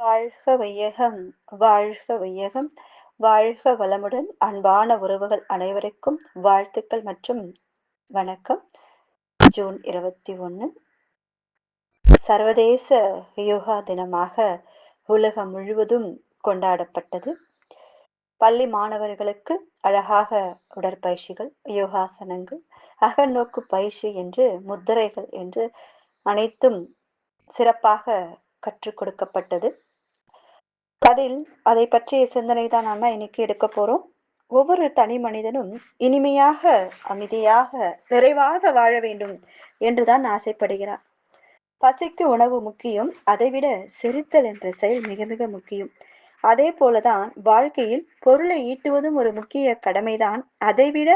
வாழ்க வையகம் வாழ்க வையகம் வாழ்க வளமுடன் அன்பான உறவுகள் அனைவருக்கும் வாழ்த்துக்கள் மற்றும் வணக்கம். ஜூன் இருபத்தி ஒன்று சர்வதேச யோகா தினமாக உலகம் முழுவதும் கொண்டாடப்பட்டது. பள்ளி மாணவர்களுக்கு அழகாக உடற்பயிற்சிகள் யோகாசனங்கள் அகநோக்கு பயிற்சி என்று முத்திரைகள் என்று அனைத்தும் சிறப்பாக கற்றுக் கொடுக்கப்பட்டது. அதில் அதை பற்றிய சிந்தனை தான் நாம இன்னைக்கு எடுக்க போறோம். ஒவ்வொரு தனி மனிதனும் இனிமையாக அமைதியாக நிறைவாக வாழ வேண்டும் என்றுதான் ஆசைப்படுகிறார். பசிக்கு உணவு முக்கியம் அதைவிட செரித்தல் என்ற செயல் மிக மிக முக்கியம். அதே போலதான் வாழ்க்கையில் பொருளை ஈட்டுவதும் ஒரு முக்கிய கடமைதான். அதைவிட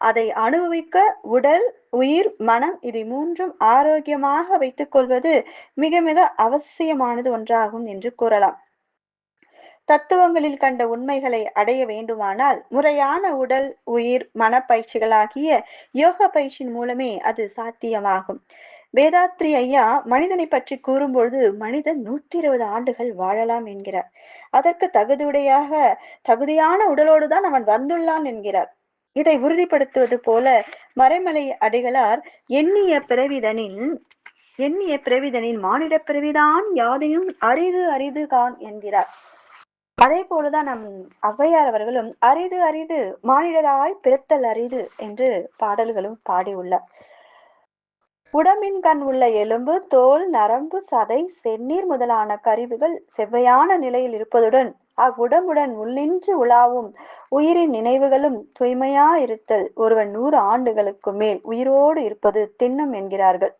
அதை அனுபவிக்க உடல் உயிர் மனம் இதை மூன்றும் ஆரோக்கியமாக வைத்துக் கொள்வது மிக மிக அவசியமானது ஒன்றாகும் என்று கூறலாம். தத்துவங்களில் கண்ட உண்மைகளை அடைய வேண்டுமானால் முறையான உடல் உயிர் மனப்பயிற்சிகளாகிய யோக பயிற்சியின் மூலமே அது சாத்தியமாகும். வேதாத்ரி ஐயா மனிதனை பற்றி கூறும்பொழுது மனிதன் நூத்தி இருபது ஆண்டுகள் வாழலாம் என்கிறார். அதற்கு தகுதியுடையாக தகுதியான உடலோடு தான் அவன் வந்துள்ளான் என்கிறார். இதை உறுதிப்படுத்துவது போல மறைமலை அடிகளார் எண்ணிய பிறவிதனில் எண்ணிய பிறவிதனில் மானிட பிறவிதான் யாதையும் அரிது அரிது கான் என்கிறார். அதே போலதான் நம் ஔவையார் அவர்களும் அரிது அரிது மானிடராய் பிறத்தல் அரிது என்று பாடல்களும் பாடியுள்ளார். உடம்பின் கண் உள்ள எலும்பு தோல் நரம்பு சதை செந்நீர் முதலான கருவிகள் செவ்வையான நிலையில் இருப்பதுடன் அவ்வுடம்புடன் உள்ளின்று உலாவும் உயிரின் நினைவுகளும் தூய்மையா இருத்தல் ஒருவன் நூறு ஆண்டுகளுக்கு மேல் உயிரோடு இருப்பது திண்ணம் என்கிறார்கள்.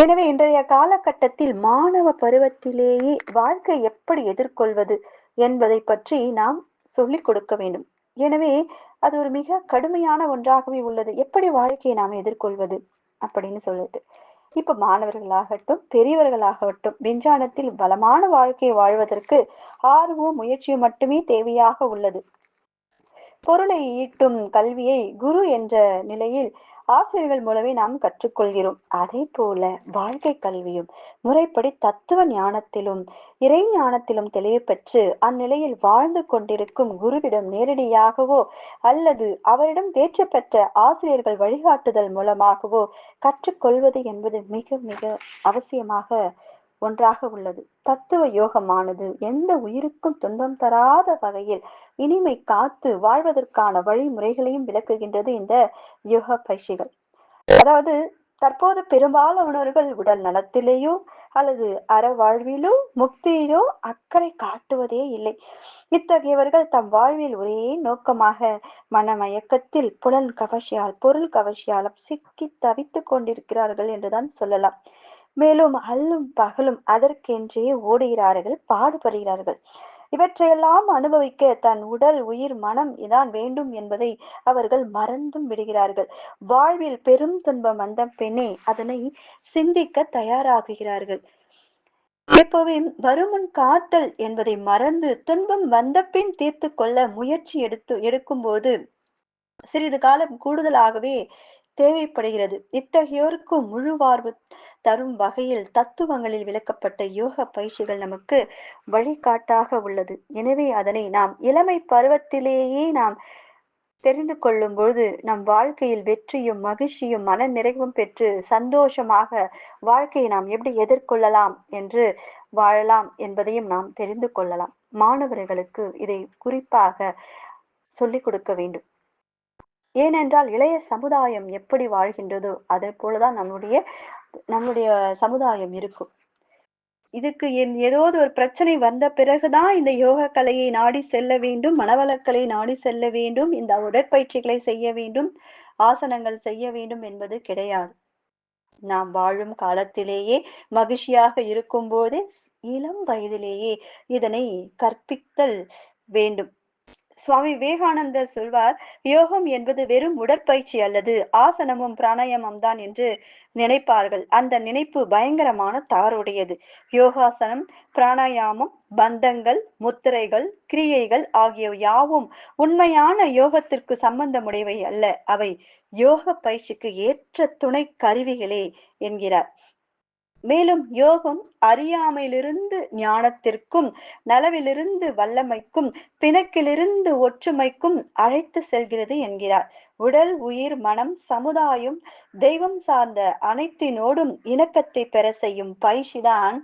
எனவே இன்றைய காலகட்டத்தில் மாணவ பருவத்திலேயே வாழ்க்கை எப்படி எதிர்கொள்வது என்பதை பற்றி நாம் சொல்லிக் கொடுக்க வேண்டும். எனவே அது ஒரு மிக கடுமையான ஒன்றாகவே உள்ளது. எப்படி வாழ்க்கையை நாம் எதிர்கொள்வது அப்படின்னு சொல்லிட்டு. இப்ப மாணவர்களாகட்டும் பெரியவர்களாகட்டும் விஞ்ஞானத்தில் பலமான வாழ்க்கையை வாழ்வதற்கு ஆர்வம் முயற்சியும் மட்டுமே தேவையாக உள்ளது. பொருளை ஈட்டும் கல்வியை குரு என்ற நிலையில் ஆசிரியர்கள் மூலமே நாம் கற்றுக்கொள்கிறோம். அதே போல வாழ்க்கை கல்வியும் முறைப்படி தத்துவ ஞானத்திலும் இறை ஞானத்திலும் தெளிவு பெற்று அந்நிலையில் வாழ்ந்து கொண்டிருக்கும் குருவிடம் நேரடியாகவோ அல்லது அவரிடம் தேர்ச்சி பெற்ற ஆசிரியர்கள் வழிகாட்டுதல் மூலமாகவோ கற்றுக்கொள்வது என்பது மிக மிக அவசியமாக ஒன்றாக உள்ளது. தத்துவ யோகமானது எந்த உயிருக்கும் துன்பம் தராத வகையில் இனிமை காத்து வாழ்வதற்கான வழிமுறைகளையும் விளக்குகின்றது இந்த யோக பயிற்சிகள். அதாவது தற்போது பெரும்பாலானவர்கள் உடல் நலத்திலேயோ அல்லது அற வாழ்விலோ முக்தியிலோ அக்கறை காட்டுவதே இல்லை. இத்தகையவர்கள் தம் வாழ்வில் ஒரே நோக்கமாக மனமயக்கத்தில் புலன் கவர்ச்சியால் பொருள் கவர்ச்சியால் சிக்கி தவித்துக் கொண்டிருக்கிறார்கள் என்றுதான் சொல்லலாம். மேலும் அல்லும் பகலும் அதற்கென்றே ஓடுகிறார்கள் பாடுபடுகிறார்கள். இவற்றையெல்லாம் அனுபவிக்க தன் உடல் உயிர் மனம் இதான் வேண்டும் என்பதை அவர்கள் மறந்தும் விடுகிறார்கள். வாழ்வில் பெரும் துன்பம் வந்த பெண்ணே அதனை சிந்திக்க தயாராகுகிறார்கள். எப்பவும் வருமுன் காத்தல் என்பதை மறந்து துன்பம் வந்த பின் தீர்த்து கொள்ள முயற்சி எடுத்து எடுக்கும்போது சிறிது காலம் கூடுதலாகவே தேவைப்படுகிறது. இத்தகையோருக்கு முழு வாழ்வு தரும் வகையில் தத்துவங்களில் விளக்கப்பட்ட யோக பயிற்சிகள் நமக்கு வழிகாட்டாக உள்ளது. எனவே அதனை நாம் இளமை பருவத்திலேயே நாம் தெரிந்து கொள்ளும் பொழுது நம் வாழ்க்கையில் வெற்றியும் மகிழ்ச்சியும் மன நிறைவும் பெற்று சந்தோஷமாக வாழ்க்கையை நாம் எப்படி எதிர்கொள்ளலாம் என்று வாழலாம் என்பதையும் நாம் தெரிந்து கொள்ளலாம். மாணவர்களுக்கு இதை குறிப்பாக சொல்லிக் கொடுக்க வேண்டும். ஏனென்றால் இளைய சமுதாயம் எப்படி வாழ்கின்றதோ அதே போலதான் நம்முடைய நம்முடைய சமுதாயம் இருக்கும். இதுக்கு என் ஏதாவது ஒரு பிரச்சனை வந்த பிறகுதான் இந்த யோக கலையை நாடி செல்ல வேண்டும் மனவளக்கலை நாடி செல்ல வேண்டும் இந்த உடற்பயிற்சிகளை செய்ய வேண்டும் ஆசனங்கள் செய்ய வேண்டும் என்பது கிடையாது. நாம் வாழும் காலத்திலேயே மகிழ்ச்சியாக இருக்கும் போதே இளம் வயதிலேயே இதனை கற்பித்தல் வேண்டும். சுவாமி விவேகானந்தர் சொல்வார் யோகம் என்பது வெறும் உடற்பயிற்சி அல்லது ஆசனமும் பிராணாயாமம் தான் என்று நினைப்பார்கள். அந்த நினைப்பு பயங்கரமான தவறுடையது. யோகாசனம் பிராணாயாமம் பந்தங்கள் முத்திரைகள் கிரியைகள் ஆகிய யாவும் உண்மையான யோகத்திற்கு சம்பந்தமுடையவை அல்ல. அவை யோக பயிற்சிக்கு ஏற்ற துணை கருவிகளே என்கிறார். மேலும் யோகம் அறியாமையிலிருந்து ஞானத்திற்கும் நலவிலிருந்து வல்லமைக்கும் பிணக்கிலிருந்து ஒற்றுமைக்கும் அழைத்து செல்கிறது என்கிறார். உடல் உயிர் மனம் சமுதாயம் தெய்வம் சார்ந்த அனைத்தினோடும் இணக்கத்தை பெற செய்யும் பயிற்சிதான்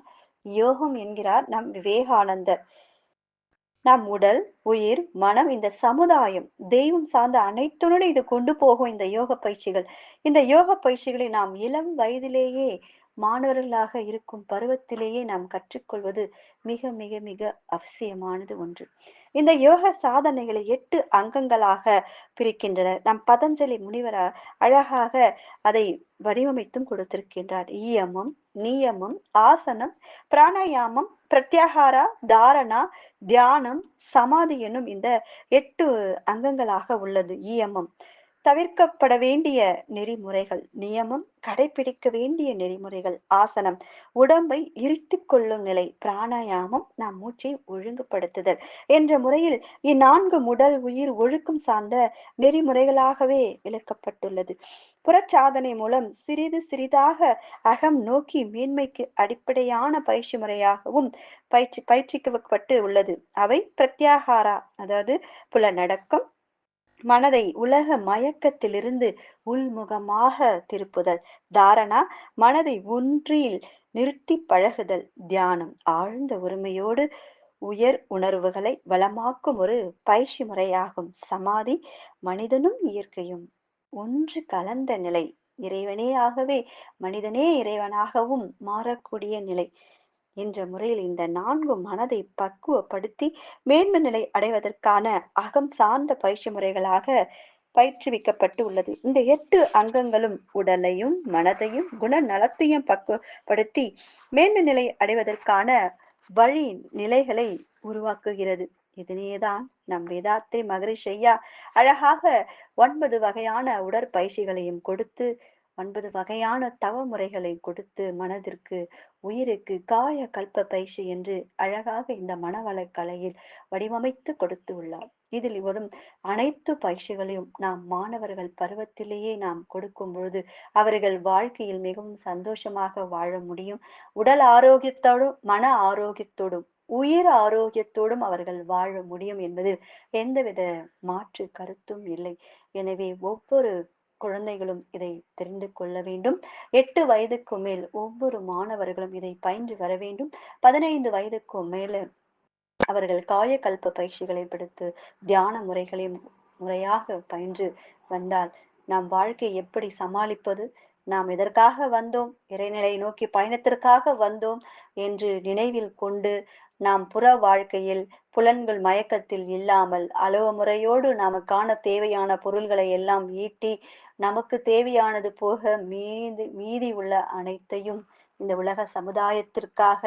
யோகம் என்கிறார் நம் விவேகானந்தர். நம் உடல் உயிர் மனம் இந்த சமுதாயம் தெய்வம் சார்ந்த அனைத்துடன் இது கொண்டு போகும் இந்த யோக பயிற்சிகள். இந்த யோக பயிற்சிகளை நாம் இளம் வயதிலேயே மாணவர்களாக இருக்கும் பருவத்திலேயே நாம் கற்றுக்கொள்வது மிக மிக மிக அவசியமானது ஒன்று. இந்த யோக சாதனைகளை எட்டு அங்கங்களாக பிரிக்கின்றனர் நம் பதஞ்சலி முனிவர அழகாக அதை வடிவமைத்தும் கொடுத்திருக்கின்றார். ஈயமம் நியமம் ஆசனம் பிராணாயாமம் பிரத்யாகாரா தாரணா தியானம் சமாதி என்னும் இந்த எட்டு அங்கங்களாக உள்ளது. ஈயமம் தவிர்க்கப்பட வேண்டிய நெறிமுறைகள் நியமம் கடைபிடிக்க வேண்டிய நெறிமுறைகள் ஆசனம் உடம்பை இருத்திக் கொள்ளும் நிலை பிராணாயாமம் நாம் மூச்சை ஒழுங்குபடுத்துதல் என்ற முறையில் இந்நான்கு உடல் உயிர் ஒழுக்கம் சார்ந்த நெறிமுறைகளாகவே விளக்கப்பட்டுள்ளது. புறச்சாதனை மூலம் சிறிது சிறிதாக அகம் நோக்கி மேன்மைக்கு அடிப்படையான பயிற்சி முறையாகவும் பயிற்சி பயிற்சிக்கப்பட்டு உள்ளது. அவை பிரத்யாகாரா அதாவது புலநடக்கம் மனதை உலக மயக்கத்திலிருந்து உள்முகமாக திருப்புதல். தாரணா மனதை ஒன்றில் நிறுத்தி பழகுதல். தியானம் ஆழ்ந்த உரிமையோடு உயர் உணர்வுகளை வளமாக்கும் ஒரு பயிற்சி முறையாகும். சமாதி மனிதனும் இயற்கையும் ஒன்று கலந்த நிலை. இறைவனே ஆகவே மனிதனே இறைவனாகவும் மாறக்கூடிய நிலை. என்ற முறையில் இந்த நான்கு மனதை பக்குவப்படுத்தி மேன்மை நிலை அடைவதற்கான அகம் சார்ந்த பயிற்சி முறைகளாக பயிற்றுவிக்கப்பட்டு உள்ளது. இந்த எட்டு அங்கங்களும் உடலையும் மனதையும் குணநலத்தையும் பக்குவப்படுத்தி மேன்மை நிலை அடைவதற்கான வழி நிலைகளை உருவாக்குகிறது. இதனேதான் நம் வேதாத்திரி மகரிஷையா அழகாக ஒன்பது வகையான உடற்பயிற்சிகளையும் கொடுத்து ஒன்பது வகையான தவ முறைகளை கொடுத்து மனதிற்கு உயிருக்கு காய கல்ப பயிற்சி என்று அழகாக இந்த மனவள கலையில் வடிவமைத்து கொடுத்து உள்ளார். இதில் வரும் அனைத்து பயிற்சிகளையும் நாம் மாணவர்கள் பருவத்திலேயே நாம் கொடுக்கும் பொழுது அவர்கள் வாழ்க்கையில் மிகவும் சந்தோஷமாக வாழ முடியும். உடல் ஆரோக்கியத்தோடும் மன ஆரோக்கியத்தோடும் உயிர் ஆரோக்கியத்தோடும் அவர்கள் வாழ முடியும் என்பதில் எந்தவித மாற்று கருத்தும் இல்லை. எனவே ஒவ்வொரு குழந்தைகளும் இதை தெரிந்து கொள்ள வேண்டும். எட்டு வயதுக்கு மேல் ஒவ்வொரு மாணவர்களும் இதை பயின்று வர வேண்டும். பதினைந்து வயதுக்கு மேல அவர்கள் காயக்கல்ப பயிற்சிகளை படுத்து தியான முறைகளையும் முறையாக பயின்று வந்தால் நாம் வாழ்க்கையை எப்படி சமாளிப்பது? நாம் எதற்காக வந்தோம்? இறைநிலை நோக்கி பயணத்திற்காக வந்தோம் என்று நினைவில் கொண்டு நாம் புற வாழ்க்கையில் புலன்கள் மயக்கத்தில் இல்லாமல் அளவு முறையோடு நமக்கான தேவையான பொருள்களை எல்லாம் ஈட்டி நமக்கு தேவையானது போக மீதி மீதி உள்ள அனைத்தையும் இந்த உலக சமுதாயத்திற்காக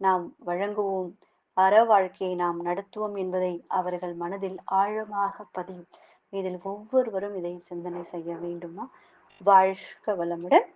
நாம் வழங்குவோம். அற வாழ்க்கையை நாம் நடத்துவோம் என்பதை அவர்கள் மனதில் ஆழமாக பதியும். இதில் ஒவ்வொருவரும் இதை சிந்தனை செய்ய வேண்டுமா? வாழ்க வளமுடன்.